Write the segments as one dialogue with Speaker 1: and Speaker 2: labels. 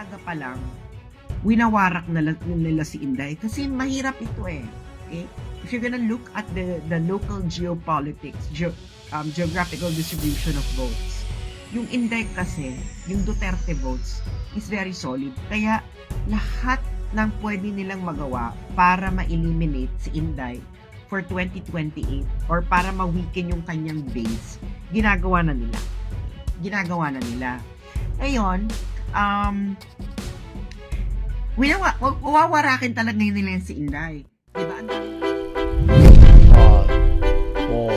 Speaker 1: maaga pa lang, winawarak na la- nila si Inday kasi mahirap ito eh. Okay? If you're gonna look at the the local geopolitics, geo, um, geographical distribution of votes, yung Inday kasi, yung Duterte votes, is very solid. Kaya lahat ng pwede nilang magawa para ma-eliminate si Inday for 2028 or para ma-weaken yung kanyang base, ginagawa na nila. Ginagawa na nila. Ngayon, um, winawa, wa- wawarakin talaga nila yan si Inday. Diba?
Speaker 2: Five, four,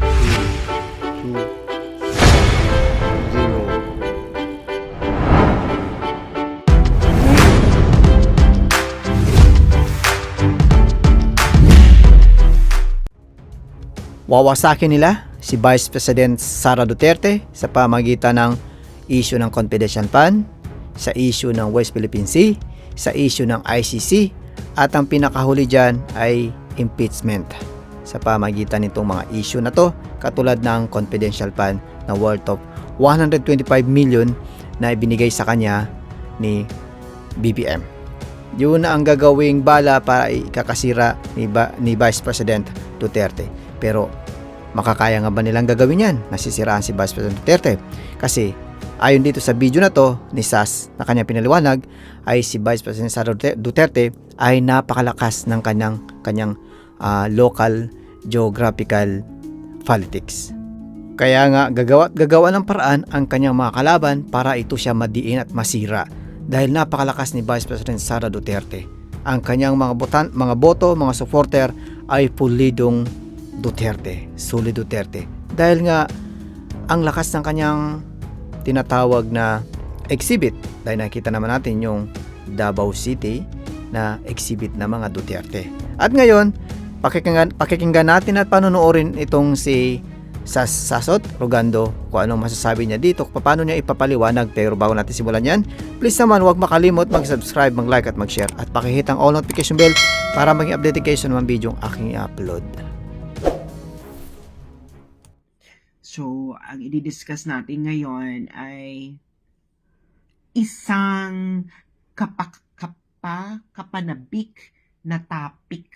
Speaker 2: three, two, zero. Wawasakin nila si Vice President Sara Duterte sa pamagitan ng issue ng confidential fund, sa issue ng West Philippine Sea, sa issue ng ICC, at ang pinakahuli dyan ay impeachment sa pamagitan nitong mga issue na to katulad ng confidential fund na worth of 125 million na ibinigay sa kanya ni BBM. Yun na ang gagawing bala para ikakasira ni, ba, ni Vice President Duterte. Pero makakaya nga ba nilang gagawin yan? Nasisiraan si Vice President Duterte. Kasi ayon dito sa video na to ni SAS na kanya pinaliwanag ay si Vice President Sara Dute- Duterte ay napakalakas ng kanyang kanyang ah, local geographical politics. Kaya nga gagawa at gagawa ng paraan ang kanyang mga kalaban para ito siya madiin at masira dahil napakalakas ni Vice President Sara Duterte. Ang kanyang mga botan, mga boto, mga supporter ay pulidong Duterte, Suli Duterte. Dahil nga ang lakas ng kanyang tinatawag na exhibit dahil nakita naman natin yung Davao City na exhibit ng mga Duterte. At ngayon, pakikinggan, pakikinggan natin at panunuorin itong si Sas Sasot Rogando kung anong masasabi niya dito, paano niya ipapaliwanag. Pero bago natin simulan yan, please naman huwag makalimot mag-subscribe, mag-like at mag-share at pakihit ang all notification bell para maging updated kayo sa mga video aking i-upload.
Speaker 1: So, ang i-discuss natin ngayon ay isang kapak kapa kapanabik na topic.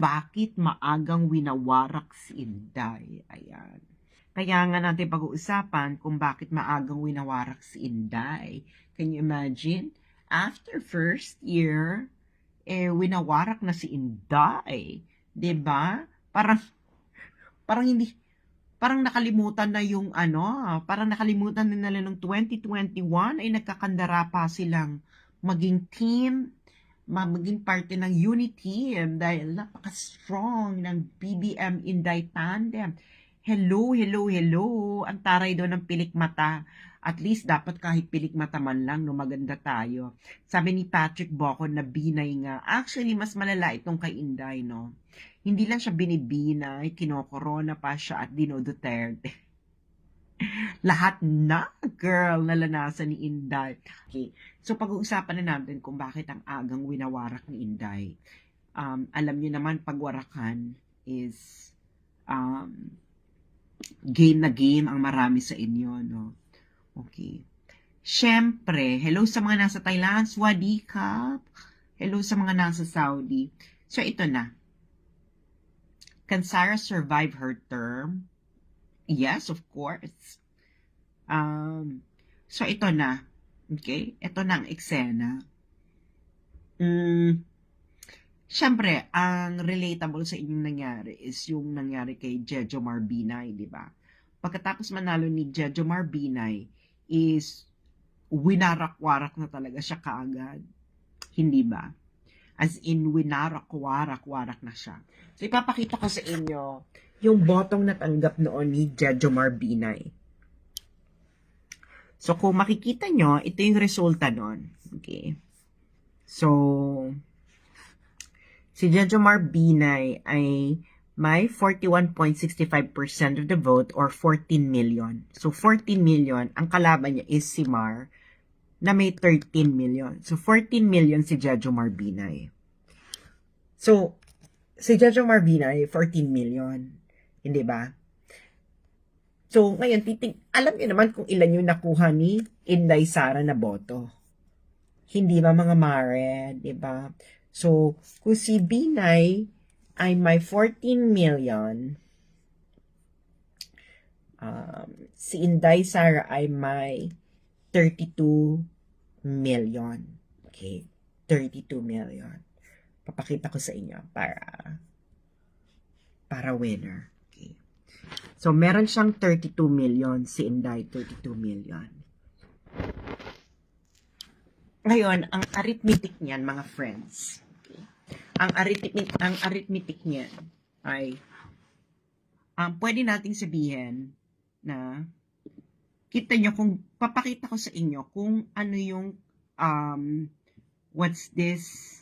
Speaker 1: Bakit maagang winawarak si Inday? Ayan. Kaya nga natin pag-uusapan kung bakit maagang winawarak si Inday. Can you imagine? After first year, eh, winawarak na si Inday. ba? Parang, parang hindi, parang nakalimutan na yung ano, parang nakalimutan na nila nung 2021 ay nagkakandara pa silang maging team, ma- maging parte ng unity dahil napaka-strong ng BBM Inday Tandem. Hello, hello, hello. Ang taray doon ng pilik mata. At least dapat kahit pilik mata man lang, no, maganda tayo. Sabi ni Patrick Bocon na binay nga. Actually, mas malala itong kay Inday, no? Hindi lang siya binibinay, kinokorona pa siya at Dino Duterte. Lahat na, girl, nalanasan ni Inday. Okay. So, pag-uusapan na natin kung bakit ang agang winawarak ni Inday. Um, alam niyo naman, pagwarakan is um, game na game ang marami sa inyo, no? Okay. Siyempre, hello sa mga nasa Thailand, Swadi Cup. Hello sa mga nasa Saudi. So, ito na. Can Sarah survive her term? Yes, of course. Um, so, ito na. Okay? Ito na ang eksena. Mm, Siyempre, ang relatable sa inyong nangyari is yung nangyari kay Jejo Marbinay, di ba? Pagkatapos manalo ni Jejo Marbinay is winarak-warak na talaga siya kaagad. Hindi ba? As in, winarak-warak-warak na siya. So, ipapakita ko sa inyo yung botong natanggap noon ni Jejo Marbinay. So, kung makikita nyo, ito yung resulta noon. Okay. So, si Jejo Marbinay ay may 41.65% of the vote or 14 million. So, 14 million, ang kalaban niya is si Mar na may 13 million. So, 14 million si Jejo Marbinay. So, si Jejo Marbinay, 14 million. Hindi ba? So, ngayon, titing, alam niyo naman kung ilan yung nakuha ni Inday Sara na boto. Hindi ba mga mare, di ba? So, kung si Binay ay may 14 million, um, si Inday Sara ay may 32 million. Okay, 32 million. Papakita ko sa inyo para para winner. Okay. So, meron siyang 32 million. Si Inday, 32 million. Ngayon, ang arithmetic niyan, mga friends. Okay. Ang arithmetic, ang arithmetic niyan ay um, pwede nating sabihin na kita nyo kung papakita ko sa inyo kung ano yung um, what's this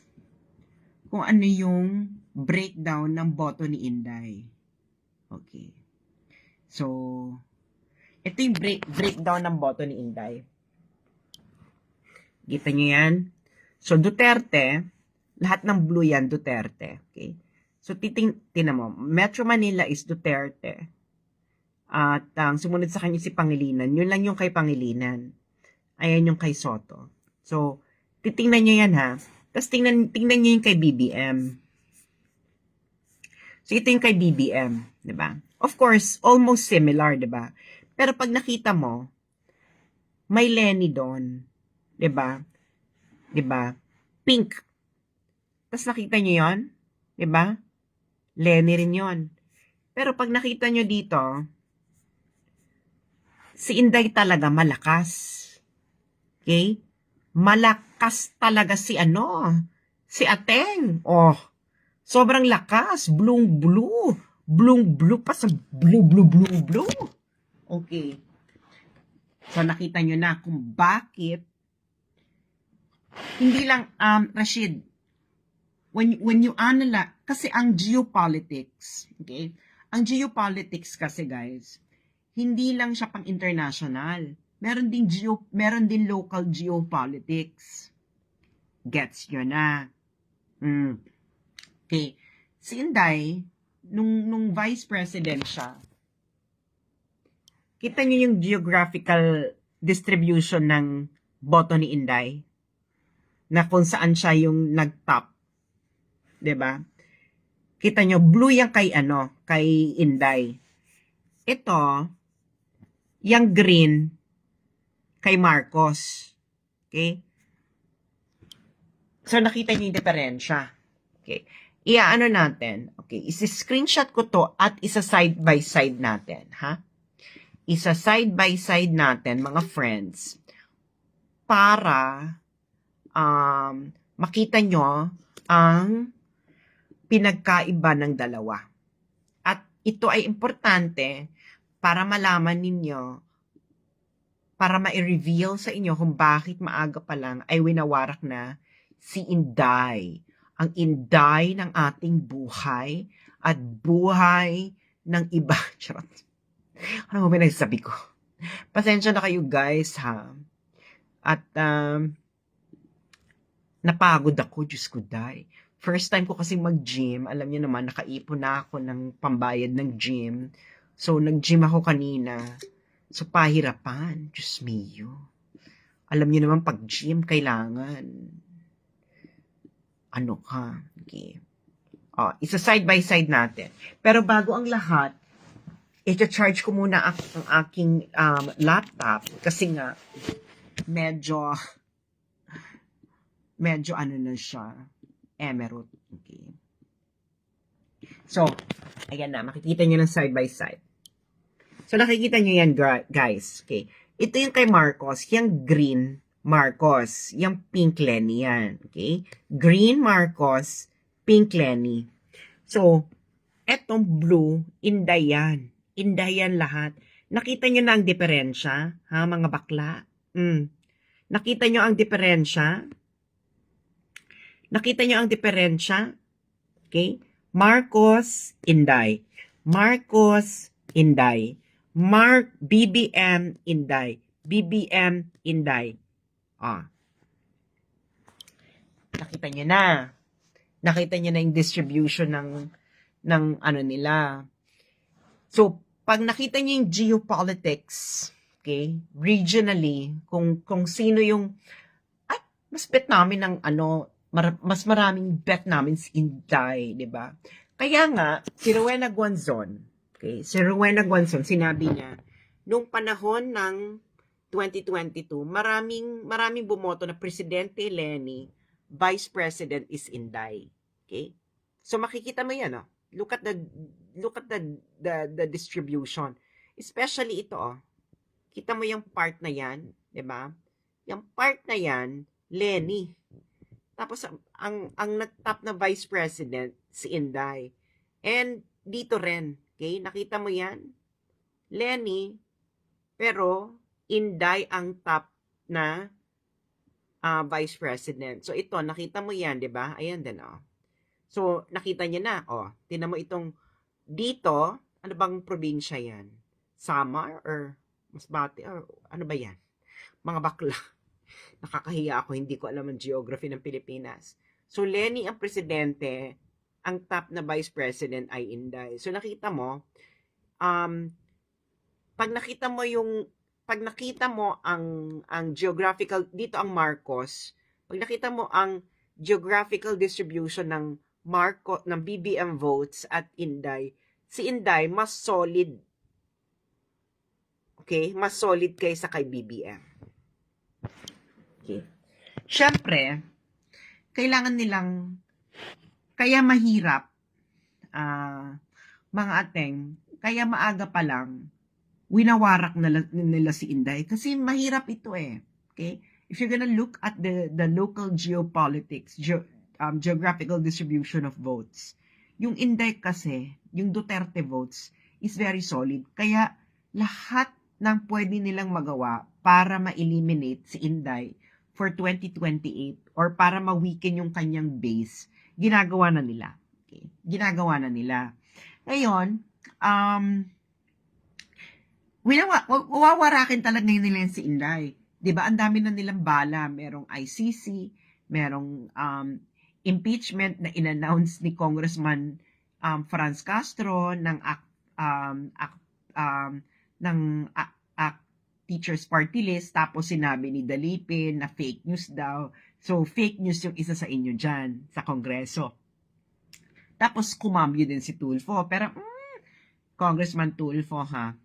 Speaker 1: kung ano yung breakdown ng boto ni Inday. Okay. So, ito yung break, breakdown ng boto ni Inday. Kita nyo yan? So, Duterte, lahat ng blue yan, Duterte. Okay? So, titing, tinan mo, Metro Manila is Duterte. At ang sumunod sa kanya si Pangilinan. Yun lang yung kay Pangilinan. Ayan yung kay Soto. So, titingnan nyo yan ha. Tapos tingnan, tingnan nyo yung kay BBM. So, ito yung kay BBM. 'di ba? Of course, almost similar, 'di ba? Pero pag nakita mo, may Lenny doon. 'di ba? 'Di ba? Pink. Tapos nakita nyo yon, 'di ba? Lenny rin yon. Pero pag nakita nyo dito, si Inday talaga malakas. Okay? Malakas talaga si ano, si Ateng. Oh, sobrang lakas. Blue blue. Blue blue pa sa blue blue blue blue. Okay. So nakita nyo na kung bakit hindi lang um Rashid when when you analyze kasi ang geopolitics, okay? Ang geopolitics kasi guys, hindi lang siya pang international. Meron din geo meron din local geopolitics. Gets nyo na. Mm. Okay. Si Inday, nung, nung vice president siya, kita niyo yung geographical distribution ng boto ni Inday na kung saan siya yung nag-top. ba? Kita nyo, blue yung kay ano, kay Inday. Ito, yung green, kay Marcos. Okay? So, nakita niyo yung diferensya. Okay. Iaano natin. Okay. Isi-screenshot ko to at isa side by side natin. Ha? Isa side by side natin, mga friends, para um, makita nyo ang pinagkaiba ng dalawa. At ito ay importante para malaman ninyo, para ma-reveal sa inyo kung bakit maaga pa lang ay winawarak na si Inday. Ang Inday ng ating buhay at buhay ng iba. Charot. Ano ba nagsabi ko? Pasensya na kayo guys ha. At um, napagod ako, Diyos ko, day. First time ko kasi mag-gym, alam niyo naman, nakaipon na ako ng pambayad ng gym. So, nag-gym ako kanina. So, pahirapan. Diyos mio. Alam niyo naman, pag gym, kailangan. Ano ka? Okay. Oh, isa side by side natin. Pero bago ang lahat, i-charge ko muna ang aking um, laptop kasi nga medyo medyo ano na siya emerald. Okay. So, ayan na. Makikita nyo ng side by side. So, nakikita nyo yan, guys. Okay. Ito yung kay Marcos. Yung green, Marcos. Yung pink Lenny yan. Okay. Green, Marcos. Pink Lenny. So, etong blue, Inday yan. Inday yan lahat. Nakita nyo na ang diferensya, ha, mga bakla? Mm. Nakita nyo ang diferensya? Nakita nyo ang diferensya? Okay? Marcos, Inday. Marcos, Inday. Mark, BBM, Inday. BBM, Inday. Ah. Nakita nyo na. Nakita nyo na yung distribution ng, ng ano nila. So, pag nakita niyo yung geopolitics, okay, regionally, kung, kung sino yung, ay, mas bet namin ng ano, mar- mas maraming bet namin si Inday, di ba? Kaya nga, si Rowena Guanzon, okay, si Rowena Guanzon, sinabi niya, nung panahon ng 2022, maraming, maraming bumoto na Presidente Lenny, Vice President is Inday. Okay? So makikita mo yan, oh. Look at the look at the the, the distribution. Especially ito, oh. Kita mo yung part na yan, 'di ba? Yung part na yan, Lenny. Tapos ang ang, nag-top na Vice President si Inday. And dito rin, okay? Nakita mo yan? Lenny, pero Inday ang top na ah, Vice President. So ito, nakita mo yan, 'di ba? Ayan din, oh. So, nakita niya na, oh. Tinan mo itong dito, ano bang probinsya yan? Samar or Masbate or ano ba yan? Mga bakla. Nakakahiya ako, hindi ko alam ang geography ng Pilipinas. So, Lenny ang presidente, ang top na vice president ay Inday. So, nakita mo, um, pag nakita mo yung, pag nakita mo ang, ang geographical, dito ang Marcos, pag nakita mo ang geographical distribution ng Marco ng BBM votes at Inday, si Inday mas solid. Okay? Mas solid kaysa kay BBM. Okay. Siyempre, kailangan nilang kaya mahirap ah mga ateng, kaya maaga pa lang winawarak nila, nila si Inday kasi mahirap ito eh. Okay? If you're gonna look at the the local geopolitics, geo, um, geographical distribution of votes. Yung Inday kasi, yung Duterte votes, is very solid. Kaya lahat ng pwede nilang magawa para ma-eliminate si Inday for 2028 or para ma-weaken yung kanyang base, ginagawa na nila. Okay? Ginagawa na nila. Ngayon, um, winawa, wa- wawarakin talaga nila yan si Inday. ba? Ang dami na nilang bala. Merong ICC, merong um, impeachment na inannounce ni Congressman um, Franz Castro ng um, um, ng ac- Teachers Party List tapos sinabi ni Dalipin na fake news daw. So fake news yung isa sa inyo dyan sa Kongreso. Tapos kumambyo din si Tulfo. Pero mm, Congressman Tulfo ha,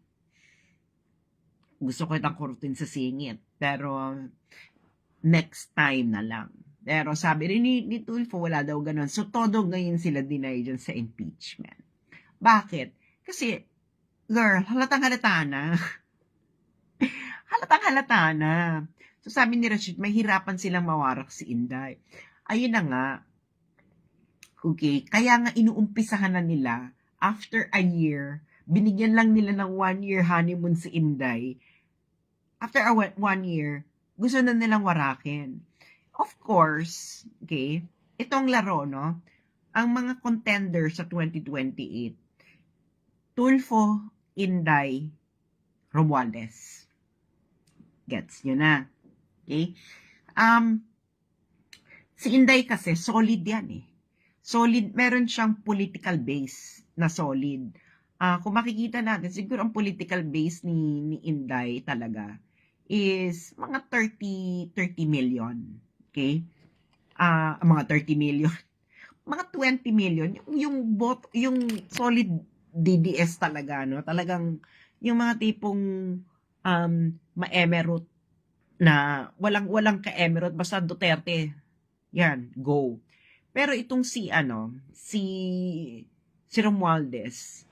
Speaker 1: gusto ko itang kurutin sa singit. Pero next time na lang. Pero sabi rin ni, ni Tulfo, wala daw ganun. So, todo ngayon sila deny dyan sa impeachment. Bakit? Kasi, girl, halatang halata na. halatang halata na. So, sabi ni Rashid, mahirapan silang mawarak si Inday. Ayun na nga. Okay, kaya nga inuumpisahan na nila after a year, binigyan lang nila ng one year honeymoon si Inday. After a one- year, gusto na nilang warakin. Of course, okay, itong laro, no, ang mga contender sa 2028, Tulfo, Inday, Romualdez. Gets nyo na. Okay? Um, si Inday kasi, solid yan eh. Solid, meron siyang political base na solid. Ah, kung makikita natin, siguro ang political base ni, ni Inday talaga is mga 30, 30 million. Okay? Ah, mga 30 million. Mga 20 million. Yung, yung bot, yung solid DDS talaga, no? Talagang, yung mga tipong um, ma-emerald na walang walang ka-emerald basta Duterte. Yan, go. Pero itong si ano, si si Romualdez,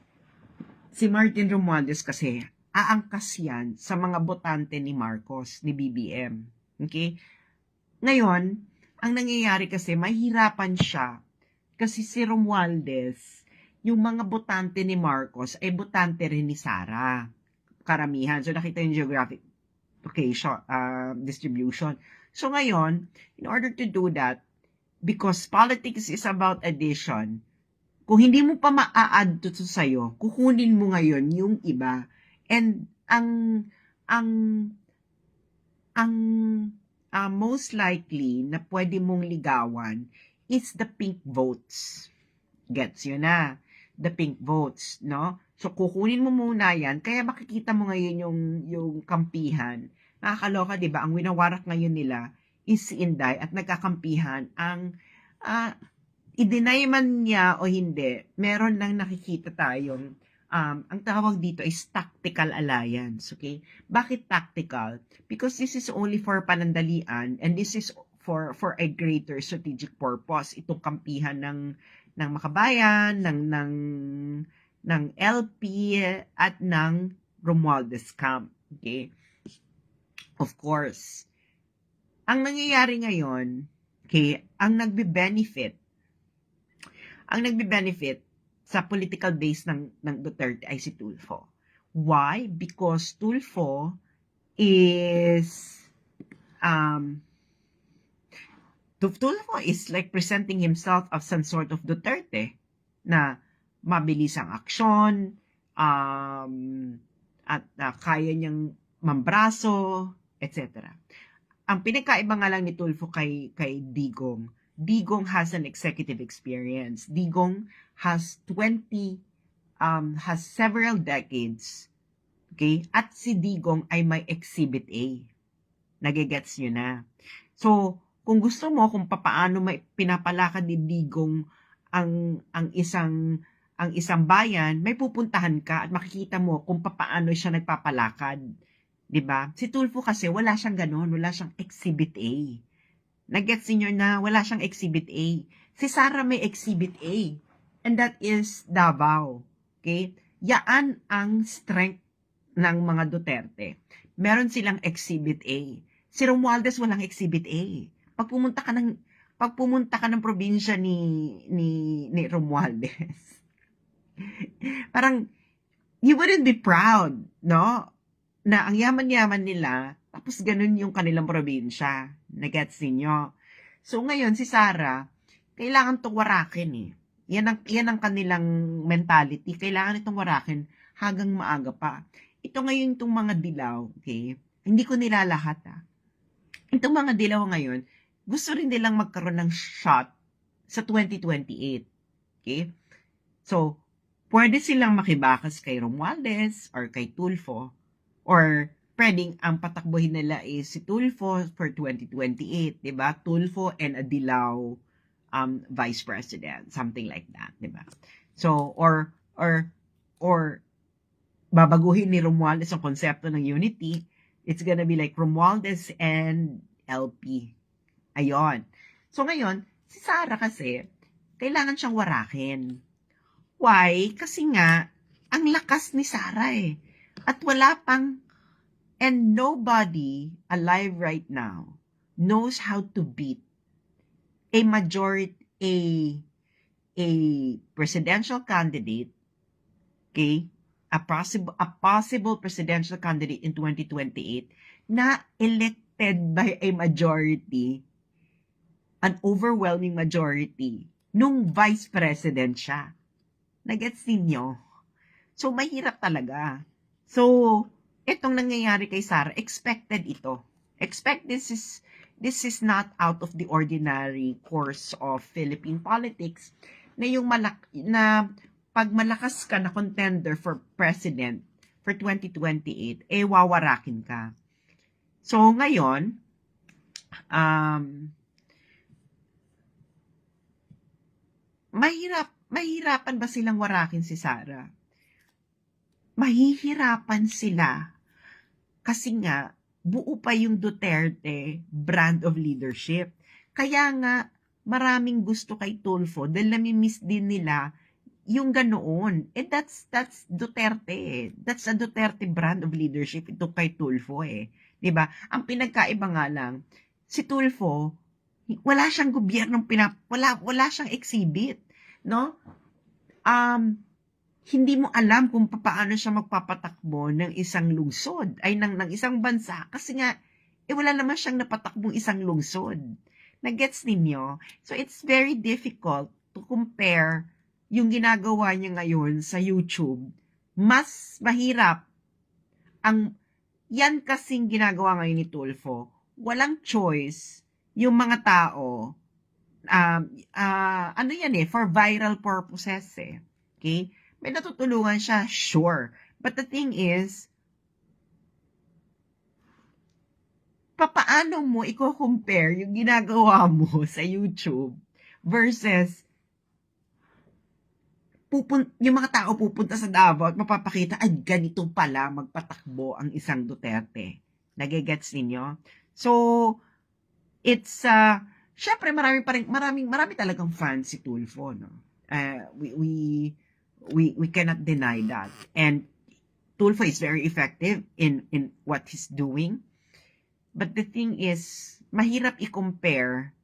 Speaker 1: si Martin Romualdez kasi aangkas yan sa mga botante ni Marcos, ni BBM. Okay? Ngayon, ang nangyayari kasi, mahirapan siya kasi si Romualdez, yung mga botante ni Marcos ay botante rin ni Sara. Karamihan. So, nakita yung geographic location, uh, distribution. So, ngayon, in order to do that, because politics is about addition, kung hindi mo pa maa-add to, to sa'yo, kukunin mo ngayon yung iba. And ang ang ang ah, most likely na pwede mong ligawan is the pink votes. Gets yun na. The pink votes, no? So, kukunin mo muna yan. Kaya makikita mo ngayon yung, yung kampihan. Nakakaloka, di ba? Ang winawarak ngayon nila is si Inday at nagkakampihan ang ah, i-deny man niya o hindi, meron lang nakikita tayong um, ang tawag dito is tactical alliance, okay? Bakit tactical? Because this is only for panandalian and this is for for a greater strategic purpose. Itong kampihan ng ng makabayan, ng ng ng LP at ng Romualdez camp, okay? Of course. Ang nangyayari ngayon, okay, ang nagbe-benefit ang nagbe-benefit sa political base ng, ng Duterte ay si Tulfo. Why? Because Tulfo is um Tulfo is like presenting himself as some sort of Duterte na mabilis ang aksyon, um, at uh, kaya niyang mambraso, etc. Ang pinagkaiba nga lang ni Tulfo kay, kay Digong, Digong has an executive experience. Digong has 20, um, has several decades. Okay? At si Digong ay may Exhibit A. Nagigets nyo na. So, kung gusto mo kung papaano may pinapalakad ni Digong ang ang isang ang isang bayan, may pupuntahan ka at makikita mo kung papaano siya nagpapalakad. 'Di ba? Si Tulfo kasi wala siyang ganon, wala siyang exhibit A. Nag-gets niyo na wala siyang exhibit A. Si Sarah may exhibit A. And that is Davao. Okay? Yaan ang strength ng mga Duterte. Meron silang exhibit A. Si Romualdez walang exhibit A. Pag pumunta ka ng pag pumunta ka ng probinsya ni ni ni Romualdez. parang you wouldn't be proud, no? Na ang yaman-yaman nila, tapos ganun yung kanilang probinsya. Nagets ninyo? So ngayon, si Sarah, kailangan itong warakin eh. Yan ang, yan ang kanilang mentality. Kailangan itong warakin hanggang maaga pa. Ito ngayon itong mga dilaw, okay? Hindi ko nilalahat ah. Itong mga dilaw ngayon, gusto rin nilang magkaroon ng shot sa 2028. Okay? So, pwede silang makibakas kay Romualdez or kay Tulfo or pwedeng ang patakbuhin nila is si Tulfo for 2028, 'di ba? Tulfo and a Dilaw um vice president, something like that, 'di ba? So or or or babaguhin ni Romualdez ang konsepto ng unity, it's gonna be like Romualdez and LP. Ayon. So ngayon, si Sarah kasi, kailangan siyang warakin. Why? Kasi nga, ang lakas ni Sarah eh. At wala pang, and nobody alive right now knows how to beat a majority, a, a presidential candidate, okay, a possible, a possible presidential candidate in 2028 na elected by a majority, an overwhelming majority, nung vice president siya. Nagets ninyo? So, mahirap talaga. So, itong nangyayari kay Sarah, expected ito. Expect this is this is not out of the ordinary course of Philippine politics na yung malak na pag malakas ka na contender for president for 2028, eh wawarakin ka. So ngayon, um, mahirap, mahirapan ba silang warakin si Sarah? Mahihirapan sila kasi nga buo pa yung Duterte brand of leadership. Kaya nga maraming gusto kay Tulfo dahil nami-miss din nila yung ganoon. Eh that's that's Duterte. eh. That's a Duterte brand of leadership ito kay Tulfo eh. ba? Ang pinagkaiba nga lang si Tulfo wala siyang gobyernong pinap wala wala siyang exhibit, no? Um hindi mo alam kung paano siya magpapatakbo ng isang lungsod, ay ng, ng isang bansa, kasi nga, eh wala naman siyang napatakbong isang lungsod. Nagets ninyo? So, it's very difficult to compare yung ginagawa niya ngayon sa YouTube. Mas mahirap ang, yan kasing ginagawa ngayon ni Tulfo. Walang choice yung mga tao, um, ah, ano yan eh, for viral purposes eh Okay? May natutulungan siya, sure. But the thing is, papaano mo i-compare yung ginagawa mo sa YouTube versus pupun yung mga tao pupunta sa Davao at mapapakita, ay, ganito pala magpatakbo ang isang Duterte. Nagigets ninyo? So, it's, uh, syempre marami pa rin, maraming, marami talagang fans si Tulfo, no? Uh, we, we, we, we cannot deny that. And Tulfo is very effective in, in what he's doing. But the thing is, mahirap i-compare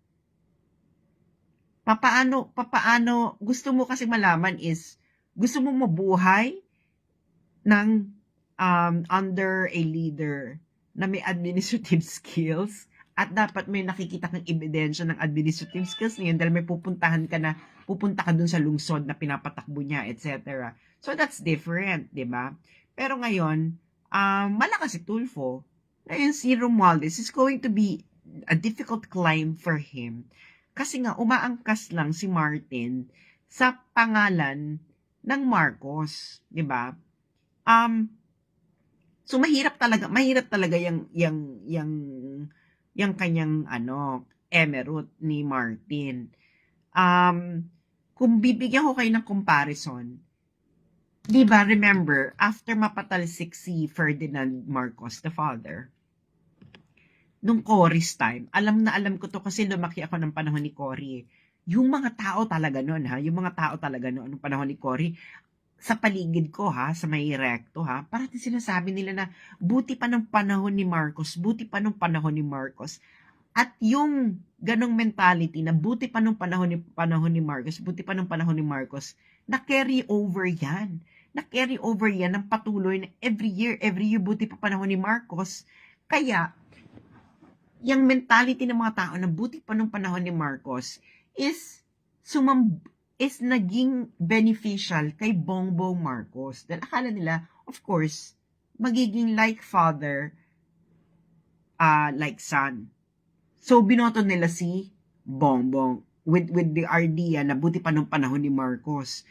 Speaker 1: papaano, papaano, gusto mo kasi malaman is, gusto mo mabuhay ng um, under a leader na may administrative skills at dapat may nakikita kang ebidensya ng administrative skills niya dahil may pupuntahan ka na, pupunta ka dun sa lungsod na pinapatakbo niya, etc. So that's different, di ba? Pero ngayon, um, malakas si Tulfo. Ngayon si Romualdez is going to be a difficult climb for him kasi nga, umaangkas lang si Martin sa pangalan ng Marcos, 'di ba? Um so mahirap talaga, mahirap talaga yung yung yung yung kanyang ano, emerald ni Martin. Um kung bibigyan ko kayo ng comparison, 'di ba remember after mapatalsik si Ferdinand Marcos the father, nung Cory's time, alam na alam ko to kasi lumaki ako ng panahon ni Cory. Yung mga tao talaga noon ha, yung mga tao talaga noon nung panahon ni Cory, sa paligid ko ha, sa may recto ha, parati sinasabi nila na buti pa ng panahon ni Marcos, buti pa ng panahon ni Marcos. At yung ganong mentality na buti pa ng panahon ni, panahon ni Marcos, buti pa ng panahon ni Marcos, na carry over yan. Na carry over yan ng patuloy na every year, every year, buti pa panahon ni Marcos. Kaya, yung mentality ng mga tao na buti pa nung panahon ni Marcos is sumam is naging beneficial kay Bongbong Marcos. Dahil akala nila, of course, magiging like father, uh, like son. So, binoto nila si Bongbong with, with the idea na buti pa nung panahon ni Marcos.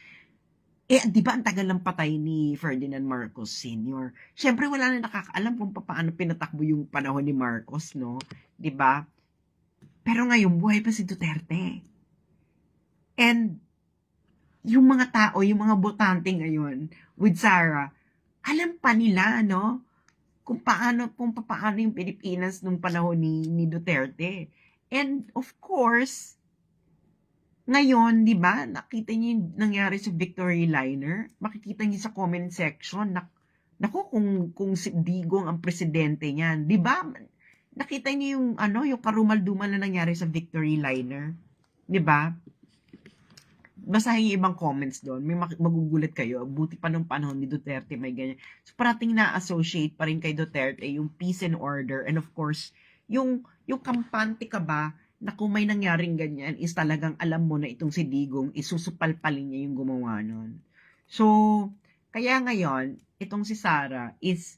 Speaker 1: Eh, di ba ang tagal ng patay ni Ferdinand Marcos Sr.? Siyempre, wala na nakakaalam kung paano pinatakbo yung panahon ni Marcos, no? Di ba? Pero ngayon, buhay pa si Duterte. And, yung mga tao, yung mga botante ngayon, with Sarah, alam pa nila, no? Kung paano, kung paano yung Pilipinas nung panahon ni, ni Duterte. And, of course, ngayon, di ba, nakita niyo yung nangyari sa Victory Liner? Makikita niyo sa comment section, na, naku, kung, kung si Digong ang presidente niyan, di ba? Nakita niyo yung, ano, yung karumal-dumal na nangyari sa Victory Liner? Di ba? Basahin yung ibang comments doon. May magugulat kayo. Buti pa nung panahon ni Duterte may ganyan. So, parating na-associate pa rin kay Duterte yung peace and order. And of course, yung, yung kampante ka ba na kung may nangyaring ganyan is talagang alam mo na itong si Digong isusupalpalin niya yung gumawa nun. So, kaya ngayon, itong si Sarah is,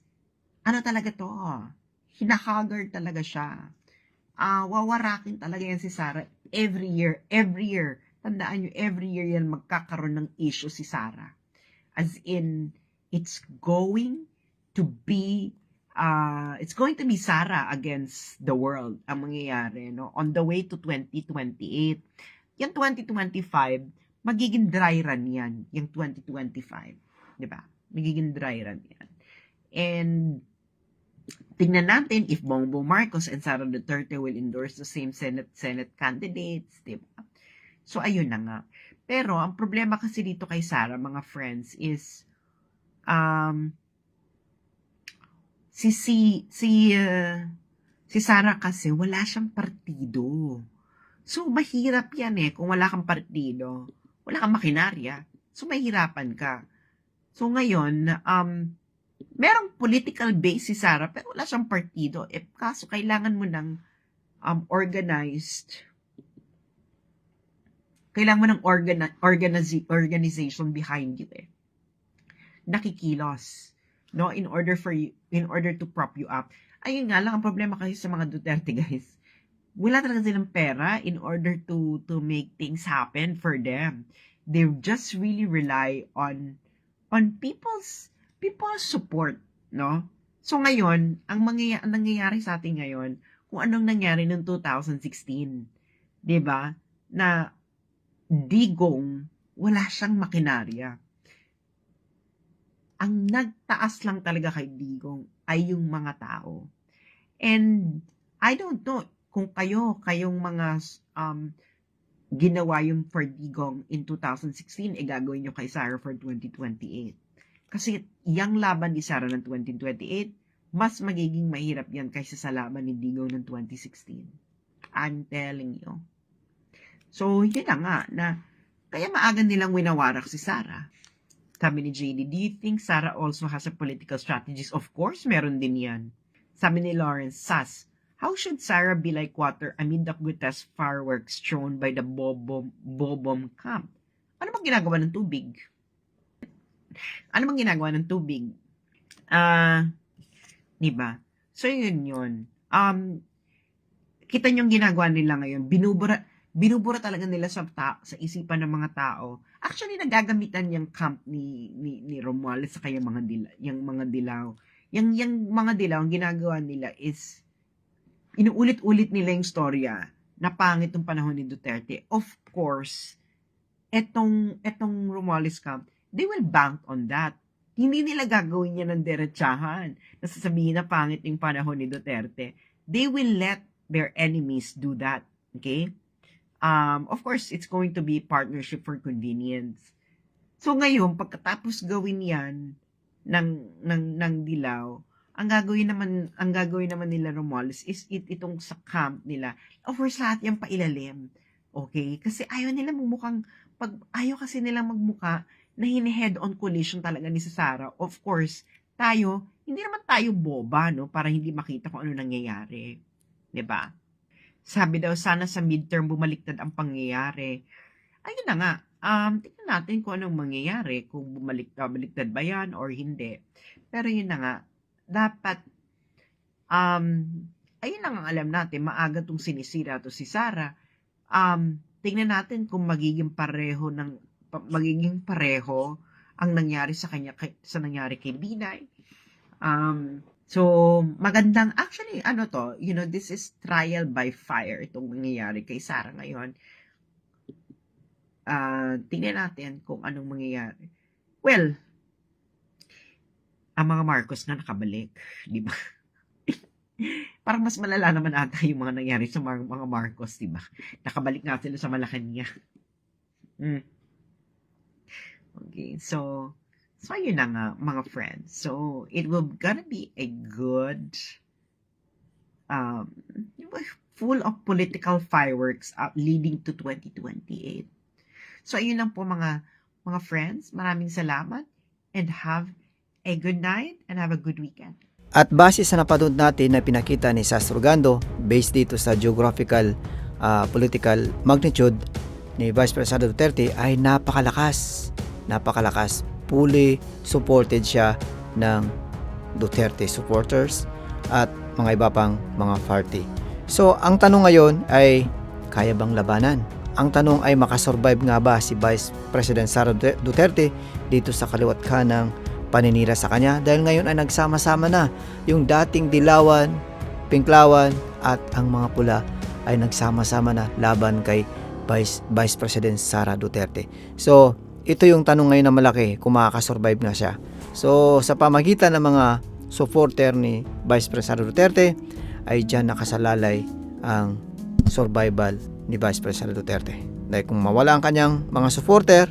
Speaker 1: ano talaga to? Hinahaggard talaga siya. Ah, wawarakin talaga yan si Sarah every year, every year. Tandaan nyo, every year yan magkakaroon ng issue si Sarah. As in, it's going to be uh, it's going to be Sarah against the world ang mangyayari no? On the way to 2028 yung 2025 magiging dry run yan yung 2025 di ba? Magiging dry run yan. And tingnan natin if Bongbong Marcos and Sara Duterte will endorse the same Senate Senate candidates di so ayun na nga pero ang problema kasi dito kay Sara mga friends is um si si si uh, si Sara kasi wala siyang partido. So mahirap 'yan eh kung wala kang partido. Wala kang makinarya. So mahirapan ka. So ngayon, um merong political base si Sara pero wala siyang partido. Eh kaso kailangan mo ng um organized kailangan mo ng organi- organizi- organization behind you eh. Nakikilos no in order for you in order to prop you up ayun nga lang ang problema kasi sa mga Duterte guys wala talaga silang pera in order to to make things happen for them they just really rely on on people's people's support, no? So ngayon, ang, mangyay- ang nangyayari sa atin ngayon, kung anong nangyari noong 2016, 'di ba? Na digong wala siyang makinarya. Ang nagtaas lang talaga kay Digong ay yung mga tao. And I don't know kung kayo, kayong mga um, ginawa yung for Digong in 2016, eh gagawin nyo kay Sarah for 2028. Kasi yung laban ni Sarah ng 2028, mas magiging mahirap yan kaysa sa laban ni Digong ng 2016. I'm telling you. So, yun na nga, na kaya maaga nilang winawarak si Sarah. Sabi ni JD, do you think Sarah also has a political strategist? Of course, meron din yan. Sabi ni Lawrence, Sas, how should Sarah be like water amid the grotesque fireworks shown by the Bobom, Bobom camp? Ano bang ginagawa ng tubig? Ano bang ginagawa ng tubig? Ah, di ba? So, yun yun. Um, kita nyo yung ginagawa nila ngayon. Binubura, binubura talaga nila sa, ta- sa isipan ng mga tao. Actually, nagagamitan yung camp ni, ni, ni Romualdez sa kaya mga dila, yung mga dilaw. Yung, yung mga dilaw, ang ginagawa nila is, inuulit-ulit nila yung storya na pangit yung panahon ni Duterte. Of course, etong, etong Romualdez camp, they will bank on that. Hindi nila gagawin yan ng derechahan. Nasasabihin na pangit yung panahon ni Duterte. They will let their enemies do that. Okay? Um, of course, it's going to be partnership for convenience. So ngayon, pagkatapos gawin yan ng, ng, ng dilaw, ang gagawin naman ang gagawin naman nila Romualdez is it, itong sa camp nila. Of course, lahat yan pailalim. Okay? Kasi ayaw nila magmukhang pag ayaw kasi nila magmuka na hini-head on collision talaga ni sa Sarah. Of course, tayo, hindi naman tayo boba, no? Para hindi makita kung ano nangyayari. 'Di ba? Sabi daw, sana sa midterm bumaliktad ang pangyayari. Ayun na nga, um, tingnan natin kung anong mangyayari, kung bumaliktad, baliktad ba yan or hindi. Pero yun na nga, dapat, um, ayun lang ang alam natin, maaga tong sinisira to si Sarah. Um, tingnan natin kung magiging pareho ng magiging pareho ang nangyari sa kanya sa nangyari kay Binay. Um, so magandang actually ano to, you know, this is trial by fire itong nangyayari kay Sarah ngayon. Ah, tingnan natin kung anong mangyayari. Well, ang mga Marcos na nakabalik, di ba? Parang mas malala naman ata yung mga nangyari sa mga, mga Marcos, di ba? Nakabalik nga sila sa Malacanang. Mm. Okay, so, so yun na nga, mga friends. So, it will gonna be a good, um, full of political fireworks up leading to 2028. So, ayun lang po mga, mga friends. Maraming salamat and have a good night and have a good weekend.
Speaker 2: At base sa napanood natin na pinakita ni Sastrogando based dito sa geographical ah, political magnitude ni Vice President Duterte ay napakalakas. Napakalakas. Fully supported siya ng Duterte supporters at mga iba pang mga party. So, ang tanong ngayon ay kaya bang labanan? Ang tanong ay makasurvive nga ba si Vice President Sara Duterte dito sa kaliwat kanang paninira sa kanya dahil ngayon ay nagsama-sama na yung dating dilawan, pinklawan at ang mga pula ay nagsama-sama na laban kay Vice, Vice President Sara Duterte. So, ito yung tanong ngayon na malaki kung makakasurvive nga siya. So, sa pamagitan ng mga supporter ni Vice President Duterte ay dyan nakasalalay ang survival ni Vice President Duterte. Dahil kung mawala ang kanyang mga supporter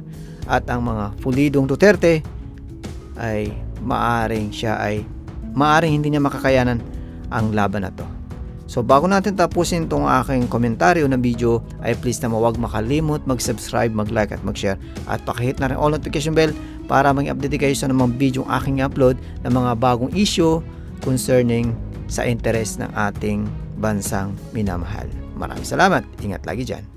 Speaker 2: at ang mga pulidong Duterte ay maaring siya ay maaring hindi niya makakayanan ang laban na to. So bago natin tapusin itong aking komentaryo na video ay please na huwag makalimot mag-subscribe, mag-like at mag-share at pakihit na rin all notification bell para mag-update kayo sa mga video aking upload ng mga bagong issue concerning sa interes ng ating bansang minamahal. Maraming salamat. Ingat lagi dyan.